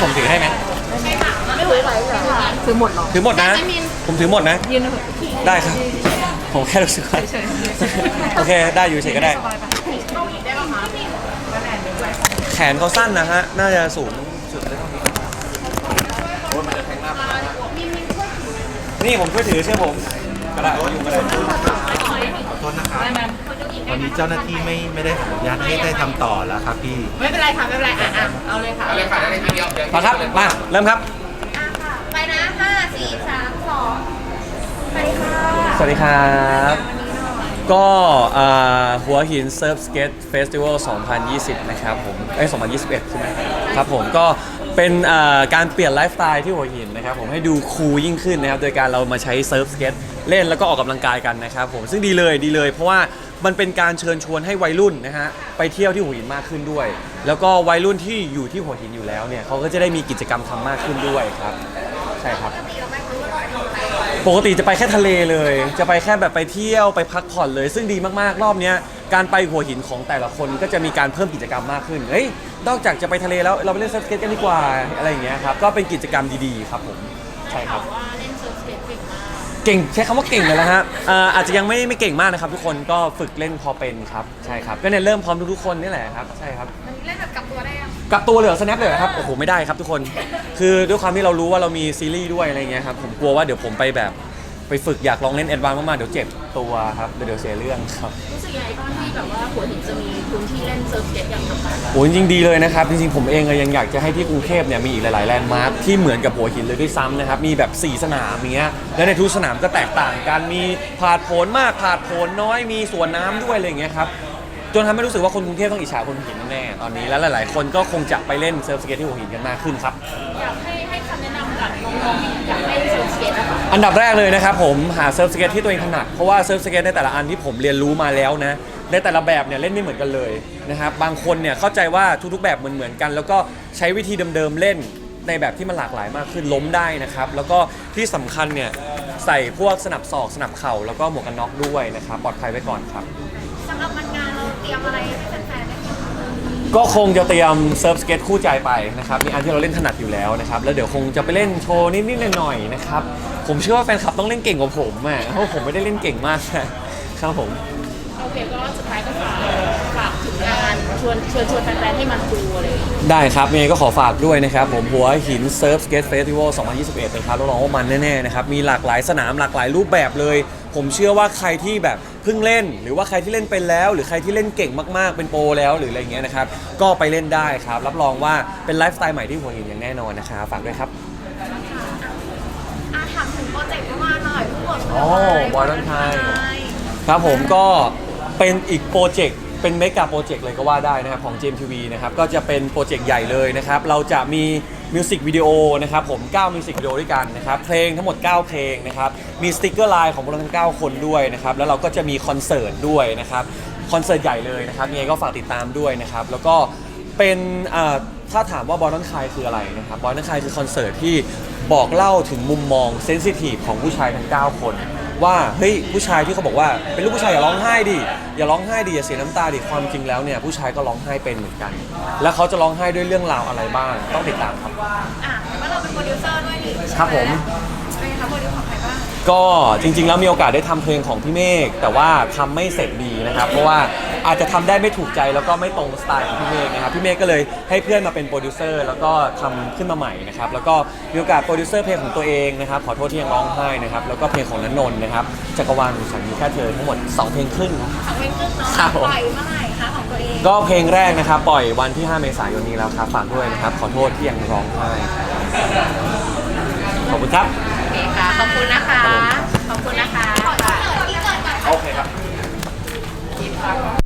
ผมถือให้ไหมไม่ไหวไหวเหรอคือหมดเหรอ ถือหมดนะ ผมถือหมดนะ ยืนเถอะได้ครับ ผมแค่รู้สึกว่าเฉยโอเค ได้อยู่เฉยก็ได้ สบายปะแขนเขาสั้นนะฮะ น่าจะสูงสุดได้เท่านี้โอ้ยมันจะแทงหน้าผมนะนี่ผมช่วยถือเชื่อผมกระดาษอยู่กระดาษขอโทษนะครับ วันนี้เจ้าหน้าที่ไม่ไม่ได้อนุญาตให้ได้ทำต่อแล้วครับพี่ ไม่เป็นไรค่ะไม่เป็นไรอะอะเอาเลยค่ะมาครับ มา เริ่มครับไปนะห้าสี่สามสองไปค่ะสวัสดีครับก็อ่าหัวหินเซิร์ฟสเก็ตเฟสติวัล2020 นะครับผม เอ้ย 2021 ใช่ไหมครับผม ก็เป็นอ่าการเปลี่ยนไลฟ์สไตล์ที่หัวหินนะครับผมให้ดูคูลยิ่งขึ้นนะครับ โดยการเรามาใช้เซิร์ฟสเก็ตเล่นแล้วก็ออกกำลังกายกันนะครับผม ซึ่งดีเลยดีเลย เพราะว่า มันเป็นการเชิญชวนให้วัยรุ่นนะฮะไปเที่ยวที่หัวหินมากขึ้นด้วย แล้วก็วัยรุ่นที่อยู่ที่หัวหินอยู่แล้วเนี่ยเขาก็จะได้มีกิจกรรมทำมากขึ้นด้วยครับ ใช่ครับ ปกติจะไปแค่ทะเลเลย จะไปแค่แบบไปเที่ยวไปพักผ่อนเลย ซึ่งดีมากๆ รอบเนี้ยการไปหัวหินของแต่ละคนก็จะมีการเพิ่มกิจกรรมมากขึ้นเฮ้ยนอกจากจะไปทะเลแล้วเราไปเล่นเซิร์ฟสเก็ตกันดีกว่าอะไรอย่างเงี้ยครับก็เป็นกิจกรรมดีๆครับผมใช่ครับ ว่าเล่นเซิร์ฟสเก็ตเก่ง เก่งใช้คำว่าเก่งเลยนะฮะอ่าอาจจะยังไม่ไม่เก่งมากนะครับ ทุกคนก็ฝึกเล่นพอเป็นครับใช่ครับก็เนี่ยเริ่มพร้อมทุกๆคนนี่แหละครับใช่ครับ มันเล่นแบบกลับตัวได้ยังกลับตัวเลยเหรอ snap เลยเหรอครับโอ้โหไม่ได้ครับทุกคน คือด้วยความที่เรารู้ว่าเรามีซีรีส์ด้วยอะไรเงี้ยครับผมกลัวว่าเดี๋ยวผมไปแบบ ไปฝึกอยากลองเล่นแอดวานซ์มากๆเดี๋ยวเจ็บตัวครับเดี๋ยวเดี๋ยวเสียเรื่องครับรู้สึกยังไงบ้างที่แบบว่าหัวหินจะมีพื้นที่เล่นเซิร์ฟสเก็ตอย่างต่างโอ้จริงๆดีเลยนะครับ จริงๆผมเองอะยังอยากจะให้ที่กรุงเทพเนี่ยมีอีกหลายๆแลนด์มาร์คที่เหมือนกับหัวหินเลยด้วยซ้ำนะครับ มีแบบ 4 สนามอย่างเงี้ยแล้วในทุกสนามก็แตกต่างกันมีผาดโผนมากผาดโผนน้อยมีสวนน้ำด้วยอะไรอย่างเงี้ยครับจนทำให้รู้สึกว่าคนกรุงเทพต้องอิจฉาคนหัวหินแน่ๆตอนนี้แล้วหลาย ๆ คนก็คงจะไปเล่นเซิร์ฟสเก็ตที่หัวหินกันมากขึ้นครับ ๆอยากให้ให้คำแนะนำกับน้องๆที่อยากเล่นเซิร์ฟส เก็ตนะคะอันดับแรกเลยนะครับผมหาเซิร์ฟสเก็ตที่ตัวเองถนัดเพราะว่าเซิร์ฟสเก็ตในแต่ละอันที่ผมเรียนรู้มาแล้วนะในแต่ละแบบเนี่ยเล่นไม่เหมือนกันเลยนะครับบางคนเนี่ยเข้าใจว่าทุกๆแบบเหมือนเหมือนกัน แล้วก็ใช้วิธีเดิมๆเล่นในแบบที่มันหลากหลายมากขึ้นล้มได้นะครับแล้วก็ที่สำคัญเนี่ยใส่พวกสนับศอกสนับเข่าแล้วก็หมวกกันน็อกด้วยนะครับปลอดภัยไว้ก่อนครับ สำหรับวันงานเราเตรียมอะไรให้แฟน ก็คงจะเตรียมเซิร์ฟสเก็ตคู่ใจไปนะครับมีอันที่เราเล่นถนัดอยู่แล้วนะครับแล้วเดี๋ยวคงจะไปเล่นโชว์นิดๆหน่อยๆนะครับผมเชื่อว่าแฟนคลับต้องเล่นเก่งกว่าผมอะเพราะผมไม่ได้เล่นเก่งมากนะครับผม โอเคก็สุดท้ายก็ฝากฝากถึงงานชวนเชิญชวนแฟนๆให้มาดูอะไรอย่างเงี้ยได้ครับยังไงก็ขอฝากด้วยนะครับ ผมหัวหินเซิร์ฟสเก็ตเฟสติวัล2021นะครับรับรองว่ามันแน่ๆนะครับ มีหลากหลายสนามหลากหลายรูปแบบเลย ผมเชื่อว่าใครที่แบบเพิ่งเล่น หรือว่าใครที่เล่นเป็นแล้ว หรือใครที่เล่นเก่งมากๆเป็นโปรแล้วหรืออะไรเงี้ยนะครับก็ไปเล่นได้ครับ รับรองว่าเป็นไลฟ์สไตล์ใหม่ที่หัวหินอย่างแน่นอนนะครับฝากด้วยครับ อาถามถึงโปรเจกต์เมื่อวานหน่อยผู้บทอ๋อ Boy Don't Cry ครับผมก็ เป็นอีกโปรเจกต์เป็นเมกะโปรเจกต์เลยก็ว่าได้นะครับของ GMTV นะครับก็จะเป็นโปรเจกต์ใหญ่เลยนะครับเราจะมีมิวสิกวิดีโอนะครับผม9มิวสิกวิดีโอด้วยกันนะครับเพลงทั้งหมด 9 เพลงนะครับมีสติกเกอร์ไลน์ของพวกเราทั้ง 9 คนด้วยนะครับแล้วเราก็จะมีคอนเสิร์ตด้วยนะครับคอนเสิร์ตใหญ่เลยนะครับยังไงก็ฝากติดตามด้วยนะครับแล้วก็เป็นอ่าถ้าถามว่าบอลนันคายคืออะไรนะครับบอลนันคายคือคอนเสิร์ตที่บอกเล่าถึงมุมมองเซนซิทีฟของผู้ชายทั้ง 9 คน ว่าเฮ้ยผู้ชายที่เขาบอกว่าเป็นลูกผู้ชายอย่าร้องไห้ดิอย่าร้องไห้ดิอย่าเสียน้ำตาดิความจริงแล้วเนี่ยผู้ชายก็ร้องไห้เป็นเหมือนกัน แล้วเขาจะร้องไห้ด้วยเรื่องราวอะไรบ้างต้องติดตามครับอะแต่ว่าเราเป็นโปรดิวเซอร์ด้วยนี่ครับผมเป็นไงคะโปรดิวของใครบ้าง ก็จริงๆ แล้วมีโอกาสได้ทำเพลงของพี่เมฆแต่ว่าทำไม่เสร็จดีนะครับ เพราะว่าอาจจะทำได้ไม่ถูกใจแล้วก็ไม่ตรงสไตล์ของพี่เมฆนะครับพี่เมฆก็เลยให้เพื่อนมาเป็นโปรดิวเซอร์แล้วก็ทำขึ้นมาใหม่นะครับแล้วก็มีโอกาสโปรดิวเซอร์เพลงของตัวเองนะครับขอโทษที่ยังร้องไห้นะครับแล้วก็เพลงของนันนนท์นะครับจักรวาลของฉันมีแค่เธอทั้งหมด2เพลงครึ่งสองเพลงครึ่งเนาะครับผม ปล่อยเมื่อไหร่คะของตัวเองก็เพลงแรกนะครับปล่อยวันที่ 5 เมษายนนี้แล้วครับฝากด้วยนะครับขอโทษที่ยังร้องไห้ครับขอบคุณครับ ขอบคุณนะคะ ขอบคุณนะคะ โอเคครับ